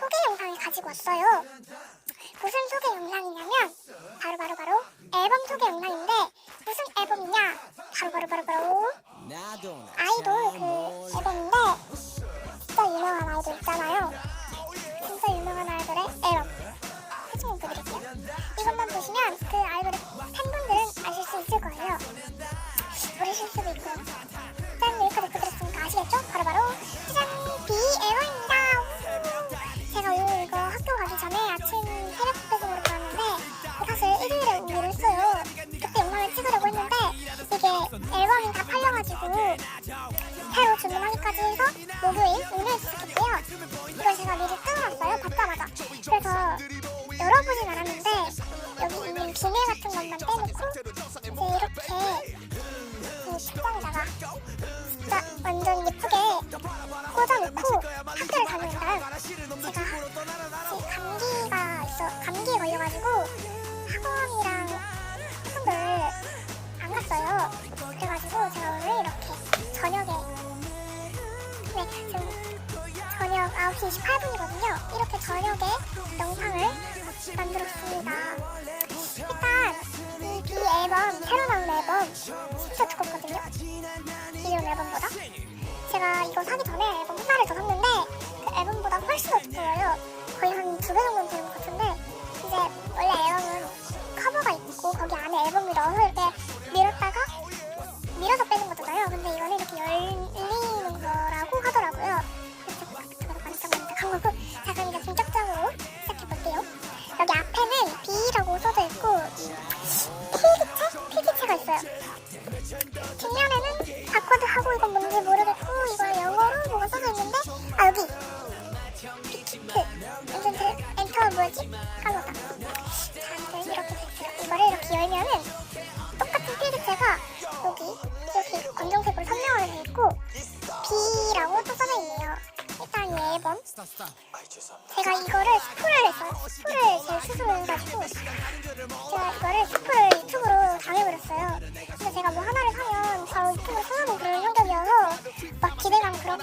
소개 영상을 가지고 왔어요. 무슨 소개 영상이냐면 바로 바로 바로 앨범 소개 영상인데 무슨 앨범이냐? 바로 바로 바로 바로 아이돌 그 앨범인데 진짜 유명한 아이돌 있잖아요. 만들었습니다. 일단 이 앨범 새로 나온 앨범 진짜 두껍거든요. 기존 앨범보다. 제가 이거 사기 전에 앨범 하나를 더 샀는데 그 앨범보다 훨씬 더 두꺼워요. 거의 한 두 배 정도 제가 이거를 스포를 했어요. 스포를 제 스스로 해가지고 제가 이거를 스포를 유튜브로 당해버렸어요. 근데 제가 뭐 하나를 사면 바로 유튜브에 써하고 그런 성격이어서 막 기대감 그런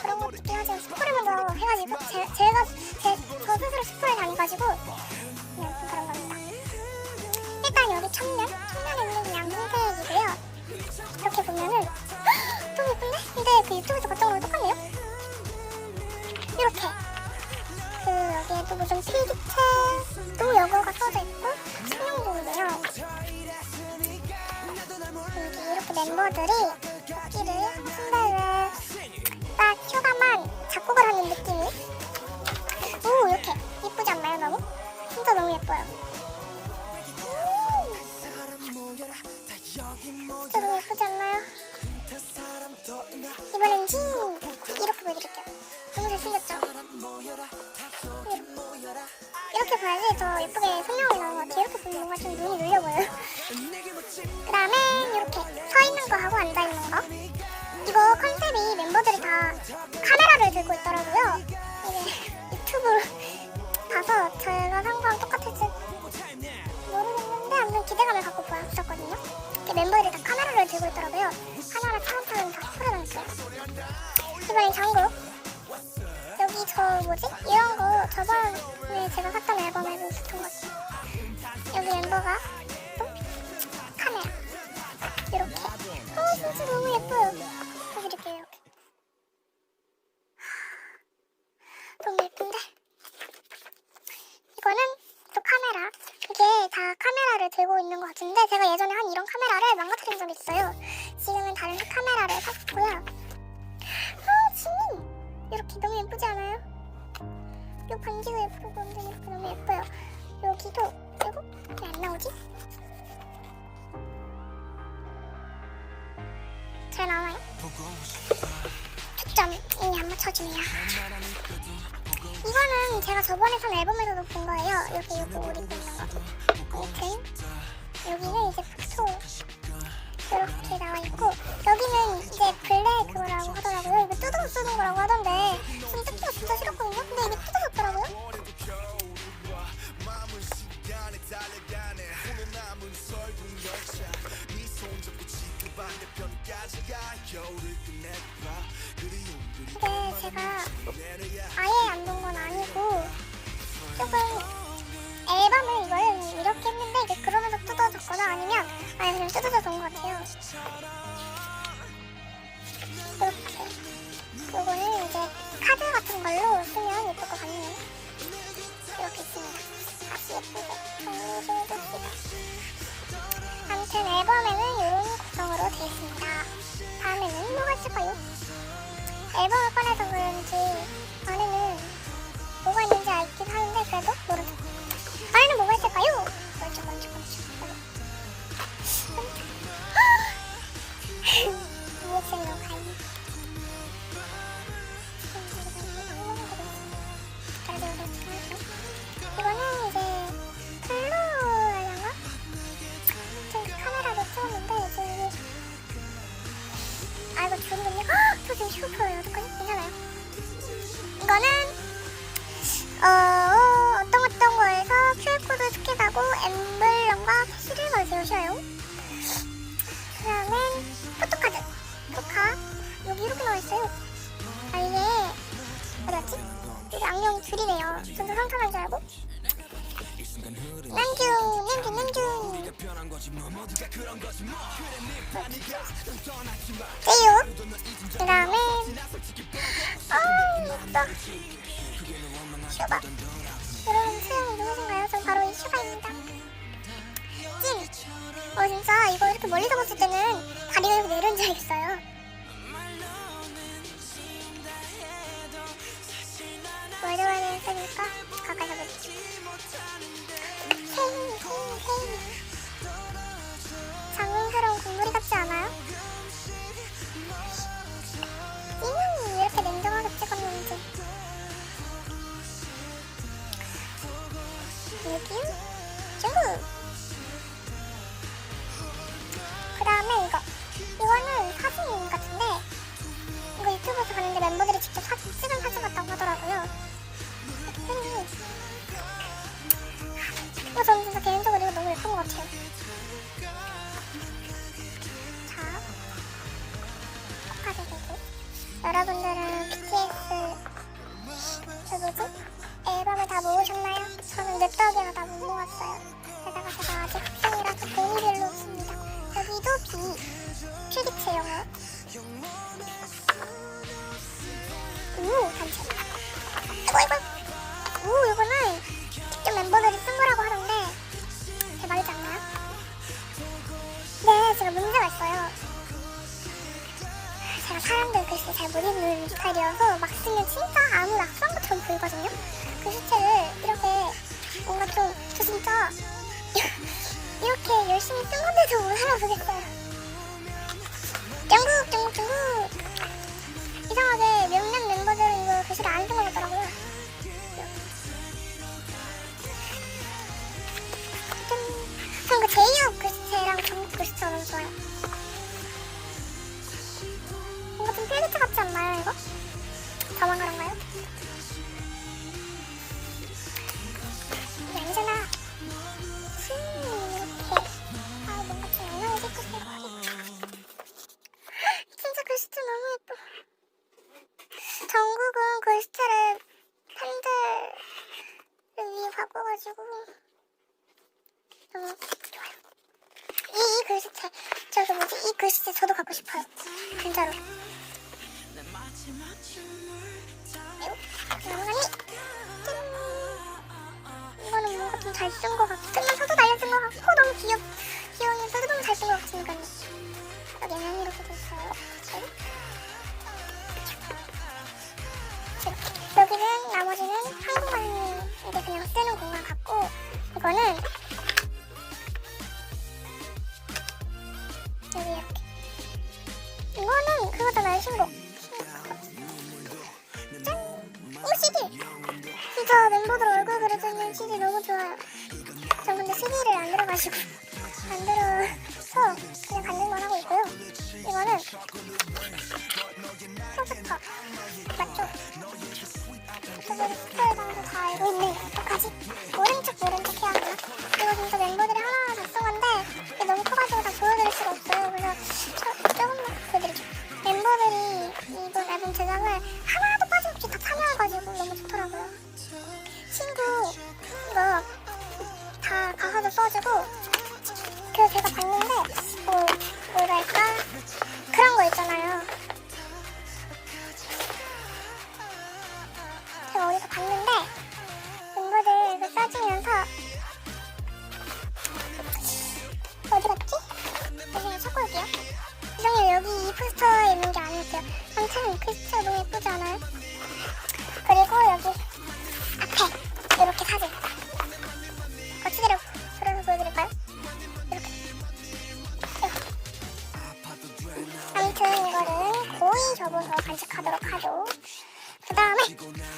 그런 것도 있긴 하지만 스포를 먼저 해가지고 제, 제가 제, 저 스스로 스포를 당해가지고 그냥 좀 그런 겁니다. 일단 여기 청년, 청년에는 양색이고요. 이렇게 보면은 헉, 좀 예쁜데? 근데 그 유튜브에서 봤던 거랑 이렇게 멤버들이 악기를 신발을 딱 휴가만 작곡을 하는 느낌이 오 이렇게 이쁘지 않나요 너무? 진짜 너무 예뻐요. 음, 진짜 너무 예쁘지 않나요? 이번엔 진 이렇게 보여드릴게요. 너무 잘생겼죠? 이렇게 봐야지 더 예쁘게 선명하게 나온 것 같아요. 이렇게 보면 뭔가 좀 눈이 눌려 보여요. 카메라를 들고 있더라고요. 이게 유튜브로 봐서 산 거랑 똑같을지 모르겠는데 아무튼 기대감을 갖고 보았었거든요. 이렇게 멤버들이 다 카메라를 들고 있더라고요. 하나하나 차근차근 다 풀어놨어요. 이번엔 장국. 여기 저 뭐지? 이런 거 저번에 제가 샀던 앨범에 비슷한 것 같아요. 여기 멤버가 또 카메라. 이렇게. 어 진짜 너무 예뻐요 이렇게. 너무 예쁜데? 이거는 또 카메라. 이게 다 카메라를 들고 있는 것 같은데 제가 예전에 한 이런 카메라를 망가뜨린 적이 있어요. 지금은 다른 카메라를 샀고요. 아 지민! 이렇게 너무 예쁘지 않아요? 이 반지도 예쁘고 근데 이렇게 너무 예뻐요. 여기도 그리고 왜 안 나오지? 잘 나와요? 초점이 안 맞춰지네요. 이거는 제가 저번에 산 앨범에서도 본 거예요. 이렇게 요거 옷 입고 있는 거. 아무튼 여기는 이제 이렇게 나와 있고 여기는 이제 블랙 그거라고 하더라고요. 이거 뜯어서 쓰는 거라고 하던데 좀 뜯기가 진짜 싫었거든요. 근데 이게 뜯어졌더라고요. 이게 제가 아예 안 본 건 아니고 조금 앨범을 이걸 이렇게 했는데 이게 그러면서 뜯어졌거나 아니면 아예 그냥 뜯어져서 온것 같아요. 이렇게. 요거는 이제 카드 같은 걸로 쓰면 예쁠 것 같네요. 이렇게 있습니다. 아주 예쁘게 정리해줍시다. 아무튼 앨범에는 이런 구성으로 되어 있습니다. 다음에는 뭐가 있을까요? 앨범을 꺼내서 그런지 안에는 뭐가 있는지 알긴 하는데 그래도 있을까요? 먼 하고 엠블럼과 캐시를 걸어주셔요. 그 다음엔 포토카드, 포카 여기 이렇게 나와 있어요. 아 이게 어디였지? 이게 안경 줄이네요. 전도 상상한 줄 알고. 남준, 남준, 남준. 떼요. 그 다음에 아 예쁘다. 슈 어 진짜 이거 이렇게 멀리서 봤을 때는 다리가 이렇게 내려온 줄 알겠어요. 멀리와야 했으니까 우, 이거는 직접 멤버들이 쓴 거라고 하던데, 대박이지 않나요? 네, 제가 문제가 있어요. 제가 사람들 글씨 잘 못 읽는 스타일이어서 막 쓰면 진짜 아무 낙서한 것처럼 보이거든요. 그 시체를 이렇게 뭔가 좀, 저 진짜 이렇게 열심히 쓴 건데도 못 알아보겠어요. 중국, 중국, 중국. 이상하게 좋아요. 뭔가 좀 필기체 같지 않나요, 이거? 저만 그런가요? 이게 아니잖아. 음, 이렇게. 아, 뭔가 좀 영향을 싣고 싶어. 진짜 글씨체 너무 예뻐. 전국은 글씨체를 팬들을 위해 바꿔가지고 너무 글씨체, 저기 뭐지? 이 글씨체 저도 갖고 싶어요. 진짜로. 이거는 뭔가 좀 잘 쓴 것 같고 끝나서도 날려쓴 것 같고 너무 귀엽 귀여우면서도 너무 잘쓴 것 같으니까요. 돼 있어요. 이렇게. 여기는 나머지는 한국말 이제 그냥 쓰는 공간 같고 이거는 들어가지고 안 들어서 그냥 받는만 하고 있고요. 이거는 소스터 맞죠? 그래서 스타일방도 다 알고 있는 것까지 오른쪽 오른쪽 해야 하나? 이거 진짜 멤버들이 하나 작성 건데 이게 너무 커가지고 다 보여드릴 수가 없어요. 그래서 저, 조금만 보여드리죠. 멤버들이 이번 앨범 제작을 하나도 빠짐없이 다 참여해가지고 너무 좋더라고요. 친구 이거 다 가사도 써주고 그 제가 봤는데 그, 뭐 뭐랄까? 그런 거 있잖아요. 제가 어디서 봤는데 멤버들 그 써주면서 어디 갔지? 나중에 찾고 올게요. 이정님 여기 이 포스터에 있는 게 아니었어요 암튼 그 진짜 너무 예쁘지 않아요? 그리고 여기 go now.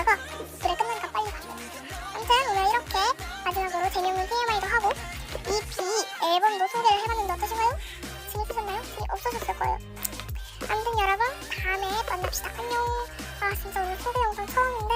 있다가 그래 끝나니까 빨리 가요. 아무튼 오늘 이렇게 마지막으로 재미없는 TMI도 하고 EP 앨범도 소개를 해봤는데 어떠신가요? 재밌으셨나요? 재미 없으셨을 거예요. 아무튼 여러분 다음에 만납시다. 안녕. 아 진짜 오늘 소개 영상 처음인데.